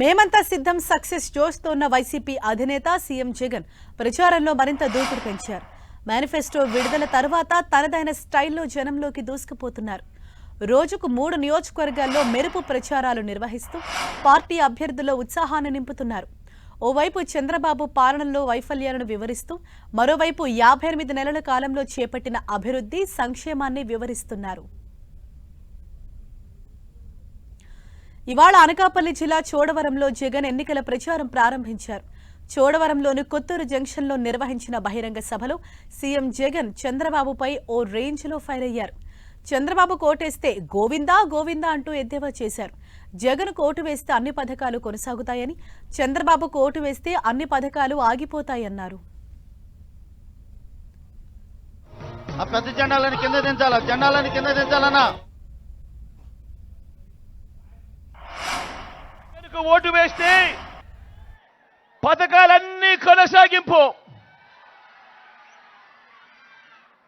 మేమంతా సిద్ధం సక్సెస్ జోష్తో ఉన్న వైసీపీ అధినేత సీఎం జగన్ ప్రచారంలో మరింత దూకుడు పెంచారు. మేనిఫెస్టో విడుదల తర్వాత తనదైన స్టైల్లో జనంలోకి దూసుకుపోతున్నారు. రోజుకు మూడు నియోజకవర్గాల్లో మెరుపు ప్రచారాలు నిర్వహిస్తూ పార్టీ అభ్యర్థుల్లో ఉత్సాహాన్ని నింపుతున్నారు. ఓవైపు చంద్రబాబు పాలనలో వైఫల్యాలను వివరిస్తూ మరోవైపు యాభై ఎనిమిది నెలల కాలంలో చేపట్టిన అభివృద్ధి సంక్షేమాన్ని వివరిస్తున్నారు. ఇవాళ అనకాపల్లి జిల్లా చోడవరంలో జగన్ ఎన్నికల ప్రచారం ప్రారంభించారు. చోడవరంలోని కొత్తూరు జంక్షన్లో నిర్వహించిన బహిరంగ సభలో సీఎం జగన్ చంద్రబాబుపై ఓ రేంజ్లో ఫైర్ అయ్యారు. చంద్రబాబు కోటేస్తే గోవిందా గోవిందా అంటూ ఎద్దేవా చేశారు. జగన్ కోటు వేస్తే అన్ని పథకాలు కొనసాగుతాయని చంద్రబాబు కోటు వేస్తే అన్ని పథకాలు ఆగిపోతాయన్నారు. ఆ పెద్ద జెండాలను కింద దించాలా? జెండాలను కింద దించాలన్నా? కు ఓటు వేస్తే పథకాలన్నీ కొనసాగింపు.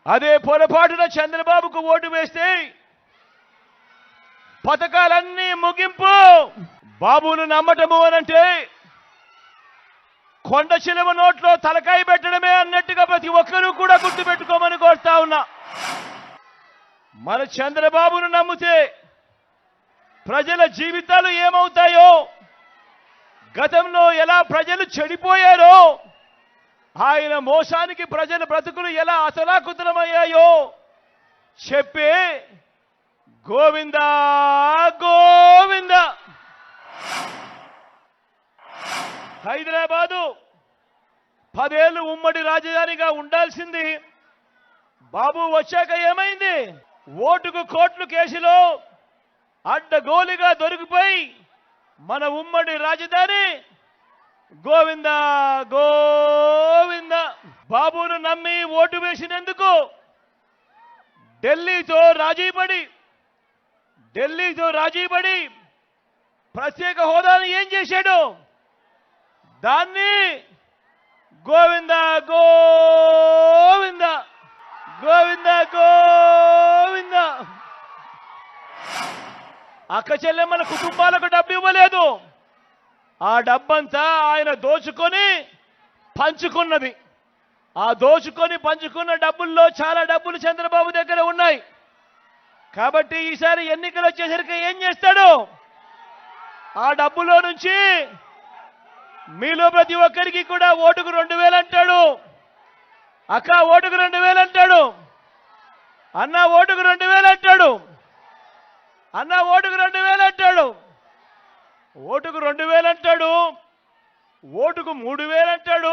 అదే పొరపాటున చంద్రబాబుకు ఓటు వేస్తే పథకాలన్నీ ముగింపు. బాబును నమ్మటము అనంటే కొండ చిలువ నోట్లో తలకాయ పెట్టడమే అన్నట్టుగా ప్రతి ఒక్కరూ కూడా గుర్తుపెట్టుకోమని కోరుతా ఉన్నా. మన చంద్రబాబును నమ్మితే ప్రజల జీవితాలు ఏమవుతాయో? గతంలో ఎలా ప్రజలు చెడిపోయారో? ఆయన మోసానికి ప్రజల బ్రతుకులు ఎలా అతలాకుతలమయ్యాయో చెప్పే గోవింద గోవింద! హైదరాబాదు పదేళ్ళు ఉమ్మడి రాజధానిగా ఉండాల్సింది. బాబు వచ్చాక ఏమైంది? ఓటుకు కోట్లు కేసులో అడ్డగోలుగా దొరికిపోయి మన ఉమ్మడి రాజధాని గోవింద గోవింద. బాబును నమ్మి ఓటు వేసినందుకు ఢిల్లీతో రాజీపడి ఢిల్లీతో రాజీపడి ప్రత్యేక హోదాను ఏం చేశాడు? దాన్ని గోవింద గోవింద గోవింద గో అక్క మన కుటుంబాలకు డబ్బు ఇవ్వలేదు. ఆ డబ్బంతా ఆయన దోచుకొని పంచుకున్నది. ఆ దోచుకొని పంచుకున్న డబ్బుల్లో చాలా డబ్బులు చంద్రబాబు దగ్గర ఉన్నాయి. కాబట్టి ఈసారి ఎన్నికలు వచ్చేసరికి ఏం చేస్తాడు? ఆ డబ్బులో నుంచి మీలో ప్రతి ఒక్కరికి కూడా ఓటుకు రెండు వేలు అంటాడు. అక్క ఓటుకు రెండు వేలు అంటాడు. అన్న ఓటుకు రెండు వేలు అంటాడు. అన్న ఓటుకు రెండు వేలు అంటాడు. ఓటుకు రెండు వేలు అంటాడు. ఓటుకు మూడు వేలు అంటాడు.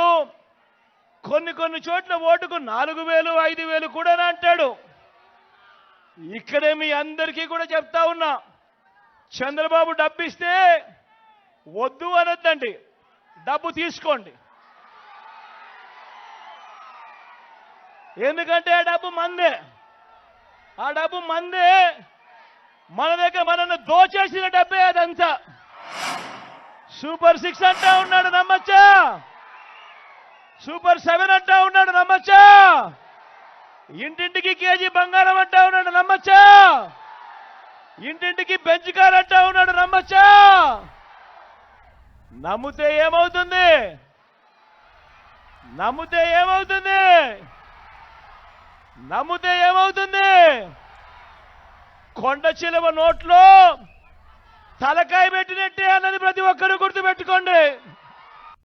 కొన్ని కొన్ని చోట్ల ఓటుకు నాలుగు వేలు ఐదు వేలు కూడా అంటాడు. ఇక్కడే మీ అందరికీ కూడా చెప్తా ఉన్నా చంద్రబాబు డబ్బు ఇస్తే వద్దు అనొద్దండి. డబ్బు తీసుకోండి. ఎందుకంటే ఆ డబ్బు మందే. ఆ డబ్బు మందే. మన దగ్గర మనల్ని దోచేసిన డబ్బే అదంతా. సూపర్ సిక్స్ అంటా ఉన్నాడు నమ్మచ్చా? సూపర్ సెవెన్ అంటా ఉన్నాడు నమ్మచ్చా? ఇంటింటికి కేజీ బంగారం అంటా ఉన్నాడు నమ్మచ్చా? ఇంటింటికి బెంచ్ కార్ అంటా ఉన్నాడు నమ్మచ్చా? నమ్మితే ఏమవుతుంది? నమ్మితే ఏమవుతుంది? నమ్మితే ఏమవుతుంది? కొండ చిలువ నోట్లో తలకాయ పెట్టినట్టే అన్నది ప్రతి ఒక్కరూ గుర్తుపెట్టుకోండి.